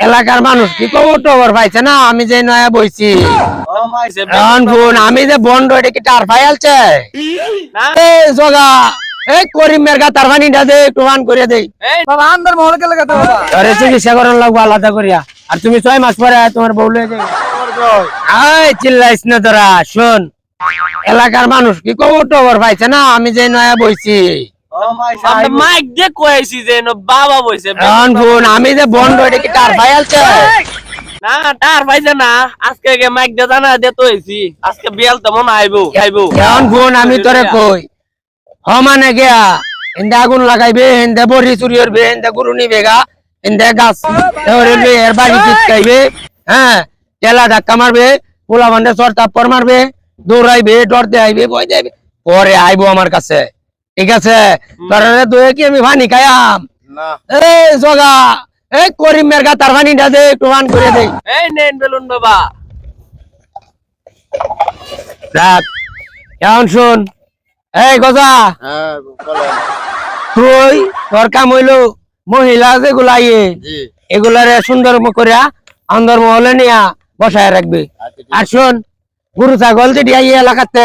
এলাকার মানুষ কি খবর টবর পাইছে না আমি যে নয়া বইছি। আমি যে বন্ড এটা কি টার ফাইলছে এই জগা এই করিমের গা তার পানিটা দে একটু করে দেই বাবা আন্দার মহল কে লাগাতে বাবা আরে চিকিৎসা করার লাগবো আলাদা করিয়া? আর তুমি ছয় মাস পরে তোমার বউ লয়ে যাবে এই চিল্লাইস না তোরা শোন। এলাকার মানুষ কি খবর টবর পাইছে না আমি যে নয়া বইছি। মাইক দিয়ে কয়েছি যে বাবা বইছে। আমি যে বন্ড এটা কি না তার পাইছে না। আজকে মাইক দিয়ে জানা তো হইছি আজকে বিয়াল তো মনে আইবো খাইবো। এখন ফোন আমি তোরে কই? হ মানে গিয়া এন্দে আগুন লাগাইবে এন্দে বড়ি চুরি করবে এন্দে গরু নিবে গা এন্দে গাছ ধরবে এর বাড়ি চিটকাইবে হ্যাঁ ধাক্কা মারবে পোলা বান্ধে চর তাপ্পর মারবে দৌড়াইবে ডর আইবে ভয় দেবে পরে আইবো আমার কাছে। ঠিক আছে? তোর দুয়ে কি আমি ভানি খাইয়াম? এই জগা এই করিমের গা তার ভানিটা দে একটু ভান করে দেই এই নেন বেলুন বাবা। রাখ এখন শুন। এই গজা তুই তোর কাম হইল মহিলা যেগুলা ইয়ে এগুলারে সুন্দর করে অন্দর মহলে নিয়া বসায় রাখবি। আর শোন গরু ছাগল যেটি এই এলাকাতে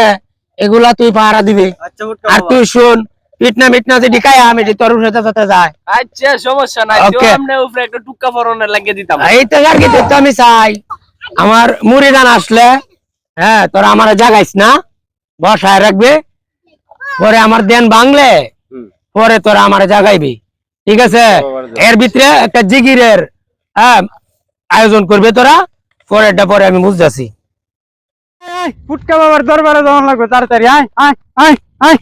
এগুলা তুই পাহারা দিবি। আচ্ছা আর তুই শুন পিটনা মিটনা যদি খাই আমি যে তোর সাথে সাথে যায় আচ্ছা সমস্যা নাই। তো আমনে উপরে একটা টুক্কা ফরনে লাগিয়ে দিতাম। এই তো আর কি তো আমি চাই। আমার মুড়ি দান আসলে হ্যাঁ তোরা আমার জাগাইস না বসায় রাখবে পরে আমার দেন বাংলে পরে তোরা আমার জাগাইবি। ঠিক আছে? এর ভিতরে একটা জিগিরের হ্যাঁ আয়োজন করবে তোরা পরেরটা পরে আমি বুঝতেছি। ফুটকা বাবার দরবারে লাগবে তাড়াতাড়ি আয় আয় আয় আয়।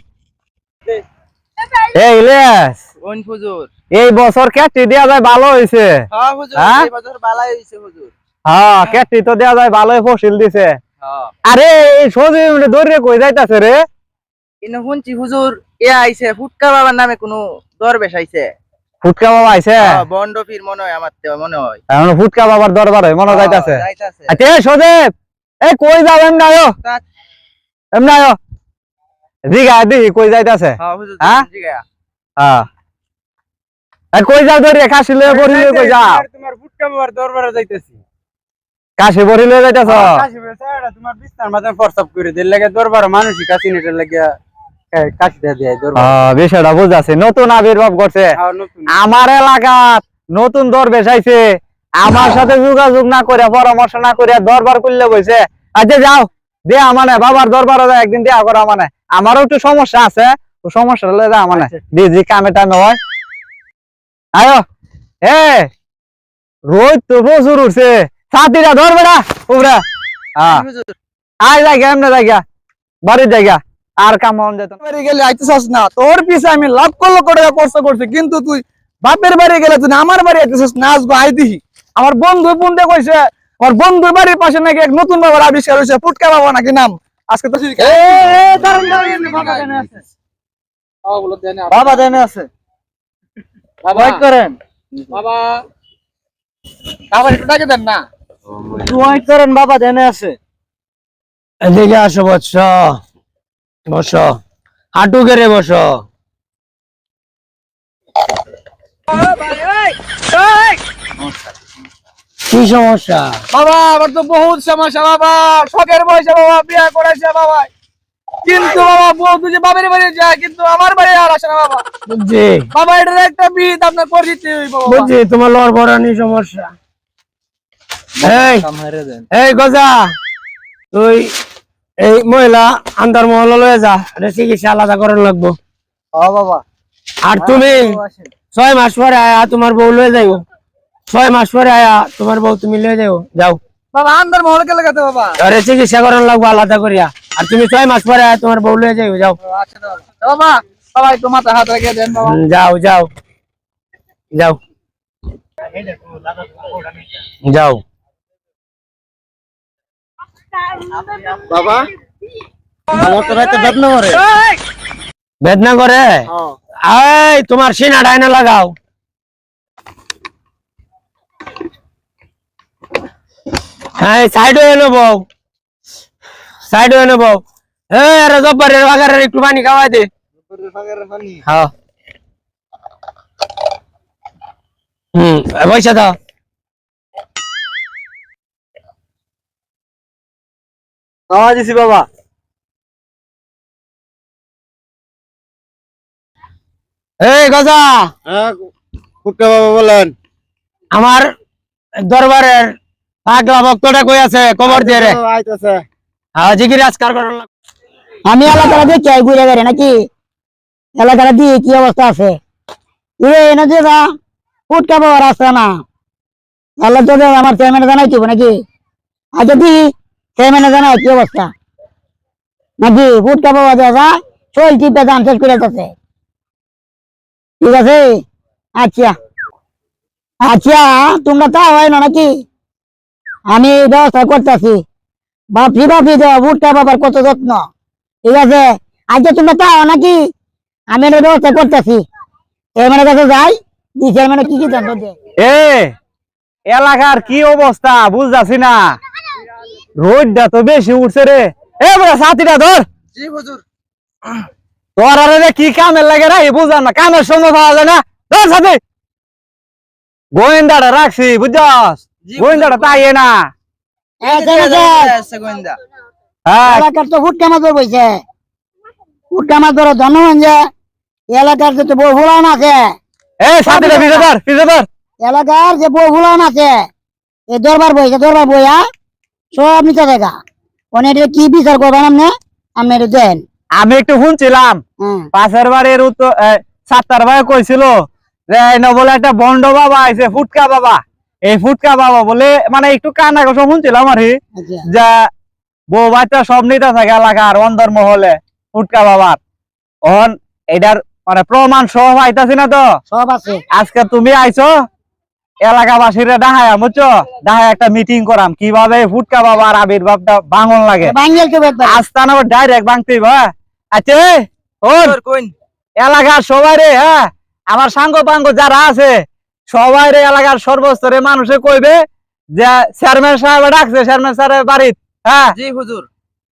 এই ইলিয়াস কোন হুজুর? এই বছর কেটে দেওয়া যায় ভালো হয়েছে হ্যাঁ হুজুর হ্যাঁ? এই বছর বালাই হইছে হুজুর। হ্যাঁ কেটে তো দেওয়া যায় ভালোই ফসল দিছে। হ্যাঁ। আরে এই দৌড়ে কই যাইতাছে রে? ইনো শুনছি হুজুর এ আইছে ফুটকা বাবার নামে কোনো দরবেশ আইছে। ফুটকা বাবা আইছে? হ্যাঁ, বন্ড ফির মনে হয় আমার তো মনে হয়। এখন ফুটকা বাবার দরবারে মনে যাইতাছে হ্যাঁ, যাইতাছে। আচ্ছা এই কই যাও এমনি আয়ো এমনি আয়ো জিগা কই যাইতাছে? হ্যাঁ হ্যাঁ? হ্যাঁ কই যাও ধরে কাশি লয়ে বড়ি লয়ে কই যাও। তোমার ফুটকা বাবার দরবারে যাইতেছি। কাশি বড়ি লয়ে যাইতাছ। কাশি বেচারা তোমার বিস্তার প্রস্তাব করে দিল। লাগে দরবার মানুষই কাশি নেটে লাগে নতুন আবির্ভাব করছে আমার এলাকাত নতুন দরবেশ আইছে। আমার সাথে যোগাযোগ না করে পরামর্শ না করে দরবার করলে বইছে আচ্ছা যাও দেয়া মানে বাবার দরবারে যা একদিন দেয়া করা মানে। আমারও একটু সমস্যা আছে ও সমস্যা হলে যা মানে। দিদি কামে টামে হয়। আয়ো এ রোজ তো প্রচুর উঠছে। সাথীরা ধর বেড়া হুজুর? আয় জায়গা এমনি জায়গা বাড়ির জায়গা। আর কাম হন যেত। বাড়ি গেলে আইতেছস না তোর পিছে আমি লাখ লক্ষ টাকা খরচ করছি কিন্তু তুই বাপের বাড়ি গেলে তুই আমার বাড়ি আইতেছস না আসব আই দিহি। আমার বন্ধু বন্ধু কইছে আমার বন্ধুর বাড়ির পাশে নাকি এক নতুন বাবার আবিষ্কার হয়েছে ফুটকা বাবা নাকি নাম? আজকে তো বাবা দেনে আছে। ওয়েট করেন। বাবা। আবার একটু ডাকে দেন না। ওয়েট করেন বাবা দেনে আছে। এদিকে আসো বৎস বস। হাঁটু গেড়ে বস। কি সমস্যা? বাবা আমার তো বহুত সমস্যা বাবা। শখের বয়সে বাবা বিয়ে করেছে বাবা। কিন্তু বাবা বউ বাপের বাড়ি যায় কিন্তু আমার বাড়ি আর আসে না বাবা। বুঝছি। বাবা এটার একটা বিদ আপনার করে দিতে হইব বুঝছি তোমার বড়ানি সমস্যা। এই এই গজা তুই এই মহিলা আন্দার মহল লয়ে যা এটা চিকিৎসা আলাদা করার লাগবো। বাবা। আর তুমি ছয় মাস পরে আয়া তোমার বউ লয়ে যাইও ছয় মাস পরে আয়া তোমার বউ তুমি লয়ে যাও যাও। বাবা আন্দার মহল কে লাগাতে বাবা। আরে চিকিৎসা করার লাগবো আলাদা করিয়া। আর তুমি ছয় মাস পরে আয়া তোমার বউ লয়ে যাইও যাও। আচ্ছা বাবা বাবা একটু মাথা হাত রেখে দেন বাবা। যাও যাও। যাও। যাও। বাবা আমার তো রাতে বেদনা করে। বেদনা করে? এই তোমার সিনা ডাইনা লাগাও। হ্যাঁ সাইড হয়ে নেব সাইড হয়ে নেব হ্যাঁ জব্বারের বাগারের একটু পানি খাওয়াই দে। হ্যাঁ। পয়সা দাও। বাবা। হ্যাঁ, বাবা বলেন। আমার দরবারের পাগলা ভক্তটা কই আছে? খবর দিয়ে রে। আইতাছে হ্যাঁ জিগির আজকার করার লাগ- আমি এলাকাটা দেখি আই ঘুরে বেড়ে নাকি? এলাকাটা দিয়ে কি অবস্থা আছে? ইরে এনে যে না ফুটকা পাওয়ার রাস্তা না। তাহলে তো আমার চেয়ারম্যানে জানাই দিব নাকি? আচ্ছা দি। চেয়ারম্যানে জানাই কি অবস্থা? নাকি ফুটকা পাওয়া যায় চল টিপে দাম শেষ করে যাচ্ছে। ঠিক আছে? আচ্ছা। আচ্ছা তোমরা তা হয় না নাকি? আমি ব্যবস্থা করতেছি। বাপরি বাপরি দেওয়া বাবার কত যত্ন। ঠিক আছে? আজকে তোমরা তাও নাকি? আমি এটা ব্যবস্থা করতেছি। চেয়ারম্যানের কাছে যাই দি চেয়ারম্যানের কি কি জানতো এ এলাকার কি অবস্থা বুঝতেছি না। রোদটা তো বেশি উঠছে রে। এ বড় সাথীটা ধর। জি হুজুর। তোর আরে রে কি কামের লাগে রে বুঝলাম না। কামের সময় পাওয়া যায় না। ধর সাথী গোয়েন্দাটা রাখছি বুঝছস? গোয়েন্দাটা তাই না? আছে গোয়েন্দা। হ্যাঁ। এলাকার তো ফুটকা মাছ বইছে। ফুটকা মাছ ধরো ধন্যবাদ যে এলাকার যে বউ ফুলান আছে। এলাকার যে বউ ফুলান আছে এই দরবার বইছে দরবার বইয়া সব নিচে দেখা ওনে কি বিচার করবেন আপনি? আপনি এটা দেন। আমি একটু শুনছিলাম। হ্যাঁ। পাশের বাড়ির উত্তর সাতটার ভাই কইছিল যে একটা বন্ড বাবা আইছে ফুটকা বাবা। এই ফুটকা বাবা বলে মানে একটু কানা কথা শুনছিলাম আর কি, আচ্ছা। বউ বাচ্চা সব নিতে থাকে এলাকার অন্দর মহলে ফুটকা বাবার। অন এটার মানে প্রমাণ সহ পাইতাছি না তো? সব আছে। আজকে তুমি আইছো এলাকাবাসীরা ডাহায়া বুঝছ? ডাহায় একটা মিটিং করাম কীভাবে ফুটকা বাবার আবির্ভাবটা ভাঙন লাগে। বাঙ্গেল তো একবার আস্তানা ডাইরেক্ট ভাঙতেই বা আচ্ছা ওর কোন? এলাকার সবাই রে হ্যাঁ? আমার সাঙ্গ পাঙ্গ যারা আছে সবাই রে এলাকার সর্বস্তরে মানুষে কইবে যে চেয়ারম্যান সাহেব ডাকছে চেয়ারম্যান সাহেবের বাড়িতে হ্যাঁ? জি হুজুর।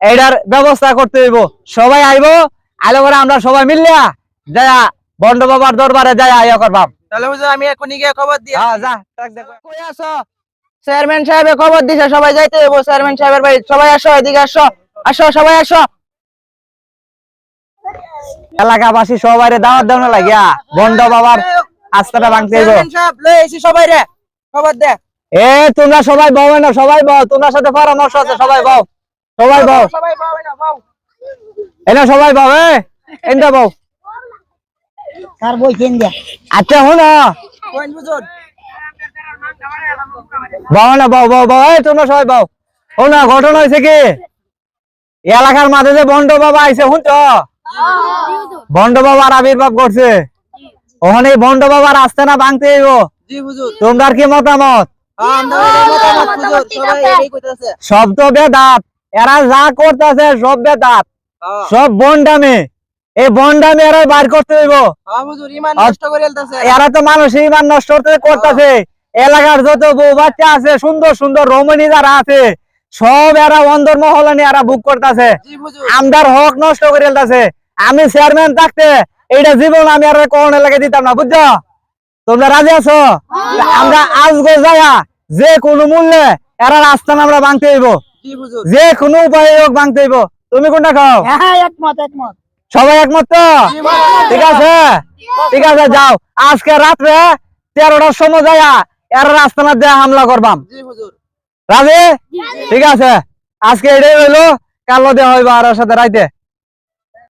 এইটার ব্যবস্থা করতে হইব। সবাই আইবো আইলে করে আমরা সবাই মিললিয়া যায়া বন্ড বাবার দরবারে যায়া ইয়া করবাম। তাহলে হুজুর আমি এখনই গিয়ে খবর দিয়ে হ্যাঁ যা কই। আসো? চেয়ারম্যান সাহেবের খবর দিছে সবাই যাইতে হইব চেয়ারম্যান সাহেবের বাড়ি সবাই আসো এদিকে আসো আসো সবাই আসো। এলাকাবাসী সবাই রে দাওয়াত দেওয়া লাগিয়া বন্ড বাবার আস্থাটা ভাঙতে সবাই রে খবর দে। এ তোমরা সবাই বউ না সবাই বউ তোমার সাথে পরামর্শ আছে সবাই বউ সবাই বউ। সবাই পাবে না এনে সবাই বউ এ এনটা বউ। তার বই আচ্ছা কোন হুজুর বউ না বউ বউ বউ এই তোমরা সবাই বউ। শুনো ঘটনা হয়েছে কি? এলাকার মাঝে যে বন্ড বাবা আইছে শুনছ? বন্ড বাবার আবির্ভাব করছে। ওখানে বন্ড বাবার আসতে না ভাঙতে হইব? জি তোমরা কি মতামত? এটাই কইতাছে সব তো বেদাত। এরা যা করতেছে সব বেদাত। হ্যাঁ। সব বন্ডামি। এই বন্ডামি এরা বাইর করতে হইব। হ্যাঁ এরা তো মানুষ ইমান নষ্ট করতে করতেছে। এলাকার যত বউ বাচ্চা আছে সুন্দর সুন্দর রমণী যারা আছে সব এরা অন্দর মহলে নিয়ে এরা বুক করতেছে। জি হুজুর। আমদার হক নষ্ট করে এলতাছে আমি চেয়ারম্যান থাকতে এইটা জীবন আমি আর কোন এলাকায় দিতাম না বুঝছ? তোমরা রাজি আছো? আমরা আজকে যায়া যে কোনো মূল্যে এরা রাস্তা আমরা ভাঙতে হইব। যে কোনো উপায়ে হোক ভাঙতে হইব। তুমি কোনটা খাও? হ্যাঁ একমত একমত। সবাই একমত তো? ঠিক আছে? ঠিক আছে যাও। আজকে রাত্রে তেরোটার সময় যায়া এর রাস্তা না দেয়া হামলা করবাম। রাজি? ঠিক আছে। আজকে এটাই হইল কালো দেওয়া হইবা আর সাথে রাইতে।